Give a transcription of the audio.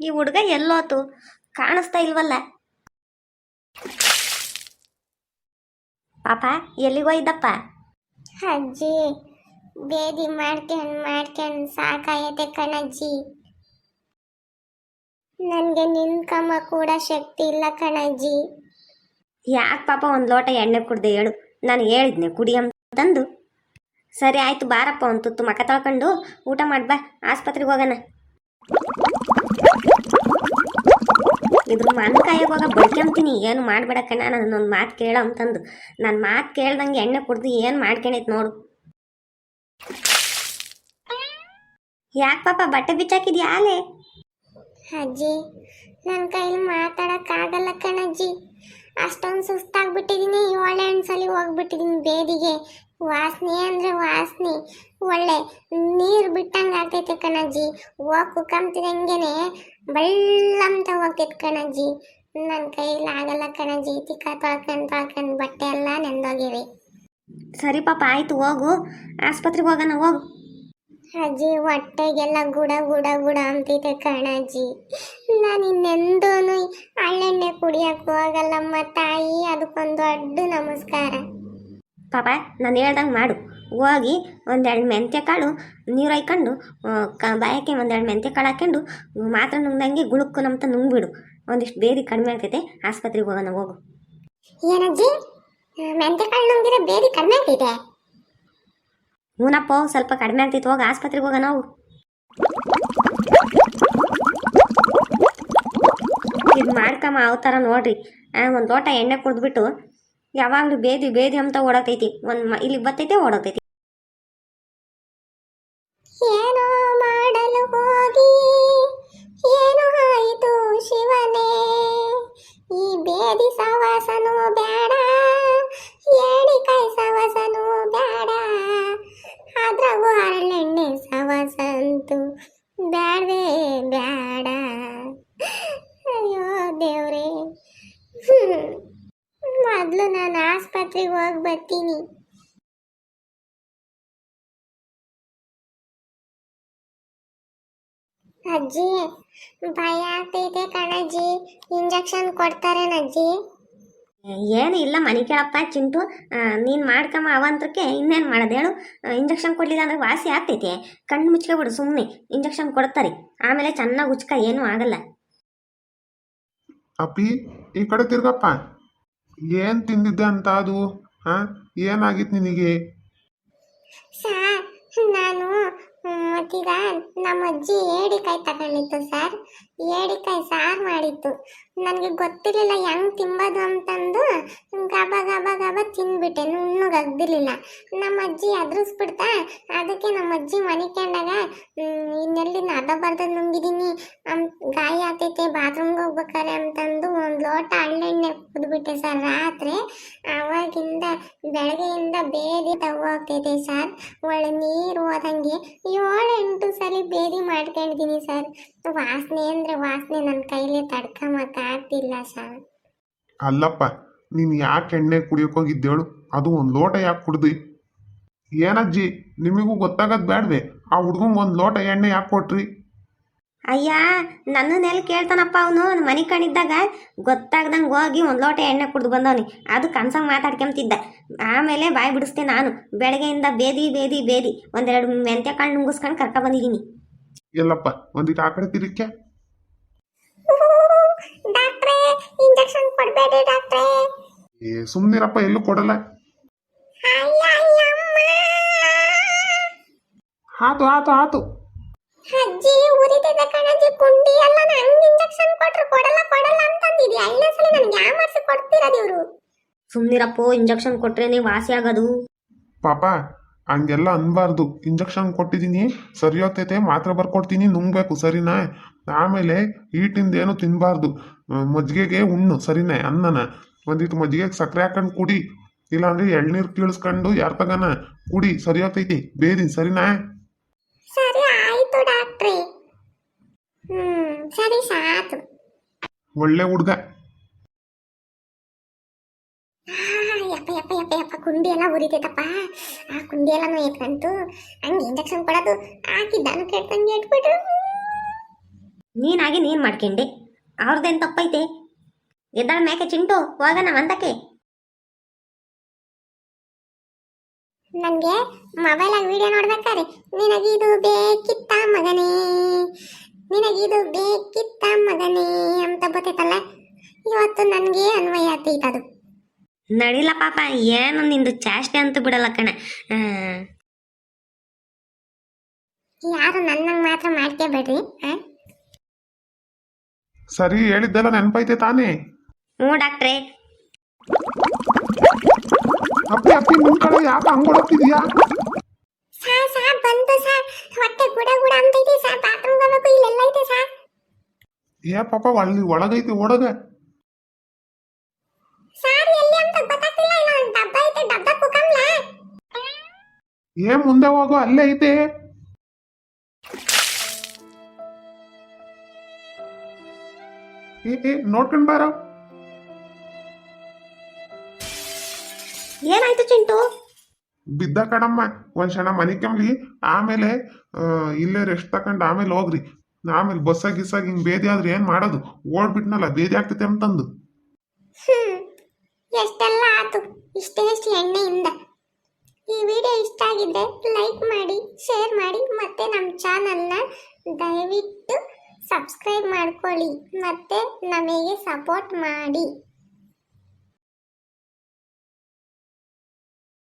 ಈ ಹುಡುಗ ಎಲ್ಲೋತು. ಕಾಣಿಸ್ತಾ ಇಲ್ವಲ್ಲ? ಪಾಪ ಎಲ್ಲಿಗೋಯ್ದಪ್ಪ ಅಜ್ಜಿ ಬೇದಿ ಮಾಡ್ಕೊಂಡು ಮಾಡ್ಕೊಂಡು ಸಾಕಾಯತೆ ಕಣಜ್ಜಿ. ನನಗೆ ನಿನ್ಕಮ್ಮ ಕೂಡ ಶಕ್ತಿ ಇಲ್ಲ ಕಣಜ್ಜಿ. ಯಾಕೆ ಪಾಪ ಒಂದು ಲೋಟ ಎಣ್ಣೆ ಕುಡ್ದೆ ಹೇಳು. ನಾನು ಹೇಳಿದ್ನೆ ಕುಡಿ ತಂದು. ಸರಿ ಆಯ್ತು ಬಾರಪ್ಪ ಒಂದು ತುತ್ತು ಮಕ ತೊಳ್ಕೊಂಡು ಊಟ ಮಾಡ್ಬಾ ಆಸ್ಪತ್ರೆಗೆ ಹೋಗೋಣ. ಇದ್ರ ಮಣ್ಣು ಕಾಯಾಗ ಹೋಗ ಬಡ್ಕೊಂತೀನಿ ಏನು ಮಾಡ್ಬೇಡಕ್ಕಣ್ಣ ಕಣ ನನ್ನೊಂದು ಮಾತು ಕೇಳ ಅಂತಂದು. ನನ್ನ ಮಾತು ಕೇಳ್ದಂಗೆ ಎಣ್ಣೆ ಕುಡ್ದು ಏನು ಮಾಡ್ಕೊಂಡೈತೆ ನೋಡು. ಯಾಕೆ ಪಾಪ ಬಟ್ಟೆ ಬಿಚ್ಚಾಕಿದ್ಯಾ ಅಜ್ಜಿ ನನ್ನ ಕೈಲಿ ಮಾತಾಡೋಕ್ಕಾಗಲ್ಲ ಕಣಜ್ಜಿ. ಅಷ್ಟೊಂದು ಸುಸ್ತಾಗ್ಬಿಟ್ಟಿದ್ದೀನಿ ಏಳೆಂಟು ಸಲ ಹೋಗ್ಬಿಟ್ಟಿದ್ದೀನಿ ಬೇದಿಗೆ. ವಾಸನೆ ಅಂದ್ರೆ ವಾಸನೆ. ಒಳ್ಳೆ ನೀರು ಬಿಟ್ಟಂಗೆ ಆಗ್ತೈತೆ ಕಣಜ್ಜಿ. ಹೋಗಿ ಕುಕ್ಕಂತಿದಂಗೆನೆ ಬಳ್ಳಂತ ಹೋಗ್ತೈತೆ ಕಣಜ್ಜಿ. ನನ್ನ ಕೈಲಿ ಆಗಲ್ಲ ಕಣಜ್ಜಿ. ತಿಕ್ಕ ತೊಳ್ಕೊಂಡು ತೊಳ್ಕೊಂಡು ಬಟ್ಟೆ ಎಲ್ಲ ನೆಂದೋಗಿವೆ. ಸರಿ ಪಾಪ ಆಯ್ತು ಹೋಗು. ಆಸ್ಪತ್ರೆಗೆ ಹೋಗೋಣ ಹೋಗು. ಅಜ್ಜಿ ಹೊಟ್ಟೆಗೆಲ್ಲ ಗುಡ ಗುಡ ಗುಡ ಅಂತಿದೆ ಕಣಜ್ಜಿ. ನಾನು ಇನ್ನೆಂದೂ ಹಳ್ಳೆಣ್ಣೆ ಕುಡಿಯಕ್ಕೆ ಹೋಗಲ್ಲಮ್ಮ ತಾಯಿ. ಅದಕ್ಕೊಂದು ದೊಡ್ಡ ನಮಸ್ಕಾರ. ಪಾಪ ನಾನು ಹೇಳ್ದಂಗೆ ಮಾಡು. ಹೋಗಿ ಒಂದೆರಡು ಮೆಂತ್ಯ ಕಾಳು ನೀರು ಹಾಯ್ಕೊಂಡು ಕ ಬಾಯಕ್ಕೆ ಒಂದೆರಡು ಮೆಂತ್ಯ ಕಾಳು ಹಾಕ್ಕೊಂಡು ಮಾತ್ರ ನುಂಗ್ದಂಗೆ ಗುಳುಕು ನಮ್ತ ನುಂಗ್ಬಿಡು. ಒಂದಿಷ್ಟು ಬೇದಿ ಕಡಿಮೆ ಆಗ್ತೈತೆ ಆಸ್ಪತ್ರೆಗೆ ಹೋಗೋಣ ಹೋಗು. ಏನಜ್ಜಿ? ಮೆಂತ್ಯ ಕಾಳು ನುಂಗಿದ್ರೆ ಬೇದಿ ಕಡಿಮೆ ಆಗ್ತೈತೆ? ಹೂನಪ್ಪ ಸ್ವಲ್ಪ ಕಡಿಮೆ ಆಗ್ತೈತೆ ಹೋಗಿ ಆಸ್ಪತ್ರೆಗೆ ಹೋಗೋಣ ಹೋಗು. ಇದು ಮಾಡ್ಕಮ್ಮ ಥರ ನೋಡ್ರಿ. ಒಂದು ಲೋಟ ಎಣ್ಣೆ ಕುಡಿದ್ಬಿಟ್ಟು ಯಾವಾಗಲೂ ಬೇದಿ ಬೇದಿ ಅಂತ ಓಡಾತೈತಿ ಒಂದು ಇಲ್ಲಿ ಬತ್ತೈತೆ ಏನು ಏನೋ ಮಾಡಲು ಹೋಗಿ, ಏನು ಆಯಿತು ಶಿವನೇ. ಈ ಬೇದಿ ಸವಾಸನು ಅಜ್ಜಿ ಭಯ ಆಗ್ತೈತೆ ಕಣಜ್ಜಿ. ಇಂಜೆಕ್ಷನ್ ಕೊಡ್ತಾರೇನಜ್ಜಿ ಏನು ಇಲ್ಲ ಮನೆ ಕೇಳಪ್ಪ ಚಿಂಟು. ನೀನು ಮಾಡ್ಕಮ್ಮ ಅವಂತಕ್ಕೆ ಇನ್ನೇನು ಮಾಡೋದು ಹೇಳು. ಇಂಜೆಕ್ಷನ್ ಕೊಡಲಿಲ್ಲ ಅಂದ್ರೆ ವಾಸಿ ಆಗ್ತೈತೆ. ಕಣ್ಣು ಮುಚ್ಕೊಬಿಡು ಸುಮ್ಮನೆ ಇಂಜೆಕ್ಷನ್ ಕೊಡ್ತಾರೆ. ಆಮೇಲೆ ಚೆನ್ನಾಗಿ ಉಚ್ಕ ಏನೂ ಆಗಲ್ಲ. ಅಪ್ಪಿ ಈ ಕಡೆ ತಿರ್ಗಪ್ಪ. ಏನು ತಿಂದಿದ್ದೆ ಅಂತ ಅದು? ಹಾಂ ಏನಾಗಿತ್ತು ನಿನಗೆ? ಸರ್ ನಾನು ಮತ್ತೀಗ ನಮ್ಮ ಅಜ್ಜಿ ಏಡಿಕಾಯಿ ತಗೊಂಡಿತ್ತು ಸರ್. ಏಡಿಕಾಯಿ ಸಾರು ಮಾಡಿತ್ತು. ನನಗೆ ಗೊತ್ತಿರಲಿಲ್ಲ, ಹೆಂಗೆ ತಿಂಬೋದು ಅಂತಂದು. ಗಬ ನುಣ್ಣಗಾಗ್ದಿರ್ಲಿಲ್ಲ ನಮ್ಮ ಅಜ್ಜಿ ಅದ್ರಿಸ್ಬಿಡ್ತಾ, ಅದಕ್ಕೆ ನಮ್ಮ ಅಜ್ಜಿ ಮನಿಕೊಂಡಾಗ ಇನ್ನೆಲ್ಲಿ ಅರ್ಧ ಬರ್ದ ನುಂಗಿದ್ದೀನಿ ಗಾಯ ಆಗ್ತೈತೆ ಬಾತ್ರೂಮ್ಗೆ ಹೋಗ್ಬೇಕಾರೆ ಅಂತಂದು ಒಂದು ಲೋಟ ಹಳ್ಳೆಣ್ಣೆ ಕುದ್ಬಿಟ್ಟೆ ಸರ್ ರಾತ್ರಿ. ಅವಾಗಿಂದ ಬೆಳಗ್ಗೆಯಿಂದ ಬೇದಿ ತಗೋಗ್ತೈತೆ ಸರ್. ಒಳ್ಳೆ ನೀರು ಹೋದಂಗೆ ಏಳು ಎಂಟು ಸಲ ಬೇದಿ ಮಾಡ್ಕೊಂಡಿದ್ದೀನಿ ಸರ್. ವಾಸನೆ ಅಂದರೆ ವಾಸನೆ ನನ್ನ ಕೈಲೇ ತಡ್ಕೊಂಬಕ್ಕಾಗ್ತಿಲ್ಲ ಸರ್. ಅಲ್ಲಪ್ಪ, ನೀನು ಯಾಕೆ ಎಣ್ಣೆ ಕುಡಿಯೋಕೆ ಹೋಗಿದ್ದೇಳು ಅದು ಒಂದು ಲೋಟ ಯಾಕೆ ಕುಡ್ದು? ಏನಜ್ಜಿ ನಿಮಗೂ ಗೊತ್ತಾಗದ್ ಬೇಡ್ವೆ ಆ ಹುಡ್ಗಂಗೆ ಒಂದು ಲೋಟ ಎಣ್ಣೆ ಯಾಕೆ ಕೊಟ್ರಿ? ಅಯ್ಯ ನನ್ನನ್ನೆಲ್ಲಿ ಕೇಳ್ತಾನಪ್ಪ ಅವನು ಮನೆ ಕಣಿದ್ದಾಗ ಗೊತ್ತಾಗ್ದಂಗೆ ಹೋಗಿ ಒಂದು ಲೋಟ ಎಣ್ಣೆ ಕುಡ್ದು ಬಂದವನಿ. ಅದು ಕನ್ಸಂಗೆ ಮಾತಾಡ್ಕೊಂತಿದ್ದ ಆಮೇಲೆ ಬಾಯಿ ಬಿಡಿಸ್ದೆ ನಾನು. ಬೆಳಗ್ಗೆಯಿಂದ ಬೇದಿ ಬೇದಿ ಬೇದಿ ಒಂದೆರಡು ಮೆಂತ್ಯ ಕಾಳು ನುಂಗಿಸ್ಕೊಂಡು ಕರ್ಕ ಬಂದಿದ್ದೀನಿ. ಎಲ್ಲಪ್ಪ ಒಂದಿಟ್ಟು ಆ ಕಡೆ ತಿರುಕ್ಕೆ ಡಾಕ್ಟ್ರೇ ಇಂಜೆಕ್ಷನ್ ಕೊಡಬೇಡಿ ಡಾಕ್ಟ್ರೇ. ಏ ಸುಮ್ಮನಿರಪ್ಪ ಎಲ್ಲೂ ಕೊಡಲ್ಲ. ಆತು ಆತು ಆತು ಅಜ್ಜಿ ಉರಿತಿದೆ ಕಣಜ್ಜಿ ಪುಂಡಿ ಎಲ್ಲ ನಂಗೆ ಇಂಜೆಕ್ಷನ್ ಕೊಟ್ರು ಕೊಡಲ್ಲ ಕೊಡಲ್ಲ ಅಂತಂದಿದ್ಯಾ? ಐದನೇ ಸಲ ನನಗೆ ಯಾವ ಮಾರ್ಸಿ ಕೊಡ್ತಿರೋದು ಇವರು? ಸುಮ್ಮನಿರಪ್ಪೋ ಇಂಜೆಕ್ಷನ್ ಕೊಟ್ರೇನೆ ವಾಸಿ ಆಗೋದು. ಪಾಪ ಹಂಗೆಲ್ಲ ಅನ್ಬಾರ್ದು. ಇಂಜೆಕ್ಷನ್ ಕೊಟ್ಟಿದ್ದೀನಿ ಸರಿ ಹೋಗ್ತೈತೆ ಮಾತ್ರ ಬರ್ಕೊಡ್ತೀನಿ ನುಂಗ್ಬೇಕು ಸರಿನಾ? ಆಮೇಲೆ ಈಟಿಂದ ಏನು ತಿನ್ನಬಾರ್ದು ಮಜ್ಜಿಗೆಗೆ ಉಣ್ಣು ಸರಿನೇ ಅನ್ನನ. ಒಂದಿಟ್ಟು ಮಜ್ಜಿಗೆಗೆ ಸಕ್ಕರೆ ಹಾಕೊಂಡು ಕುಡಿ. ಇಲ್ಲಾಂದ್ರೆ ಎಳ್ನೀರು ಕೀಳಿಸ್ಕೊಂಡು ಯಾರ ತಗನ ಕುಡಿ ಸರಿ ಹೋಗ್ತೈತಿ ಬೇದಿ ಸರಿನಾ? ಸರಿ ಆಯ್ತು ಡಾಕ್ಟ್ರೇ. ಹ್ಮ್ ಸರಿ ಸಾತು ಒಳ್ಳೆ ಹುಡ್ಗ. ಯಪ್ಪ ಯಪ್ಪ ಯಪ್ಪ ಯಪ್ಪ ಕುಂಡಿ ಎಲ್ಲ ಉರಿತೈತಪ್ಪ ಆ ಕುಂಡಿ ಎಲ್ಲ ಎತ್ಕಂತು ಹಂಗೆ ಇಂಜೆಕ್ಷನ್ ಕೊಡೋದು ಹಾಕಿದ್ದಾನು ಕೆಟ್ಟಂಗೆ ಇಟ್ಬಿಟ್ರು. ನೀನಾಗಿ ನೀನು ಮಾಡ್ಕೊಂಡೆ. ಅವ್ರದ್ದೇನು ತಪ್ಪೈತೆ? ಎದ್ದಾಳ ಮೇಕೆ ಚಿಂಟು? ಹೋಗೋಣ ಮಂತಕ್ಕೆ ನನಗೆ ಮೊಬೈಲಾಗ ವಿಡಿಯೋ ನೋಡ್ಬೇಕಾರೆ ನಿನಗಿದು ಬೇಕಿತ್ತ ಮಗನೇ? ನಿನಗಿದು ಬೇಕಿತ್ತ ಮಗನೇ ಅಂತ ಬರ್ತೈತಲ್ಲ ಇವತ್ತು ನನಗೆ ಅನ್ವಯ ಆಗ್ತೈತೆ ಅದು. ನಡಿಲ್ಲ ಪಾಪ ಏನು ನಿಂದು ಚಾಷ್ಟೆ ಅಂತ ಬಿಡಲ್ಲ ಕಣ. ಯಾರು ನನ್ನಂಗೆ ಮಾತ್ರ ಮಾಡ್ಕೋಬೇಡ್ರಿ ಬಿಡ್ರಿ ಸರಿ ಹೇಳಿದ್ದೆಲ್ಲ ನೆನಪೈತೆ ತಾನೇ? ಹ್ಞೂ ಡಾಕ್ಟ್ರೇ. ಅಪ್ಪಿ ಅಪ್ಪಿ ನಿಮ್ ಕಡೆ ಯಾಕೆ ಹಂಗೊಳತ್ತಿದ್ಯಾ ಸಾ ಸಾ ಬಂತು ಸರ್. ಹೊಟ್ಟೆ ಗುಡ ಗುಡ ಅಂತೈತಿ ಸರ್. ಬಾತ್ರೂಮ್ ಹೋಗ್ಬೇಕು ಇಲ್ಲೆಲ್ಲ ಐತೆ ಸಾ ಏ ಪಾಪ ಅಲ್ಲಿ ಒಳಗೈತಿ ಒಳಗೆ ಸರ್ ಎಲ್ಲಿ ಅಂತ ಗೊತ್ತಾಗ್ತಿಲ್ಲ. ಇಲ್ಲ ಒಂದ್ ಡಬ್ಬ ಐತೆ ಡಬ್ಬ ಏ ಮುಂದೆ ಹೋಗೋ ಅಲ್ಲೇ ಐತೆ. ಏ ಏ ನೋಡ್ಕೊಂಡ್ ಬಾರ. ಏನಾಯ್ತು ಚಿಂಟು? ಬಿದ್ದ ಕಣಮ್ಮ ಒಂದ್ ಕ್ಷಣ ಮನೆ ಕೆಮ್ಲಿ ಆಮೇಲೆ ಇಲ್ಲೇ ರೆಸ್ಟ್ ತಕೊಂಡ್ ಆಮೇಲೆ ಹೋಗ್ರಿ. ಆಮೇಲೆ ಬಸ್ಸಾಗ ಗಿಸ್ಸಾಗ ಹಿಂಗ್ ಬೇದಿ ಆದ್ರೆ ಏನ್ ಮಾಡೋದು? ಓಡ್ಬಿಟ್ನಲ್ಲ ಬೇದಿ ಆಗ್ತೈತೆ ಅಂತಂದು ಎಷ್ಟೆಲ್ಲ ಆತು ಇಷ್ಟೇ ಇಷ್ಟು ಎಣ್ಣೆಯಿಂದ. ಈ ವಿಡಿಯೋ ಇಷ್ಟ ಆಗಿದ್ರೆ ಲೈಕ್ ಮಾಡಿ ಶೇರ್ ಮಾಡಿ ಮತ್ತೆ ನಮ್ಮ ಚಾನಲ್ನ ದಯವಿಟ್ಟು ಸಬ್ಸ್ಕ್ರೈಬ್ ಮಾಡ್ಕೊಳ್ಳಿ ಮತ್ತೆ ನಮಗೆ ಸಪೋರ್ಟ್ ಮಾಡಿ.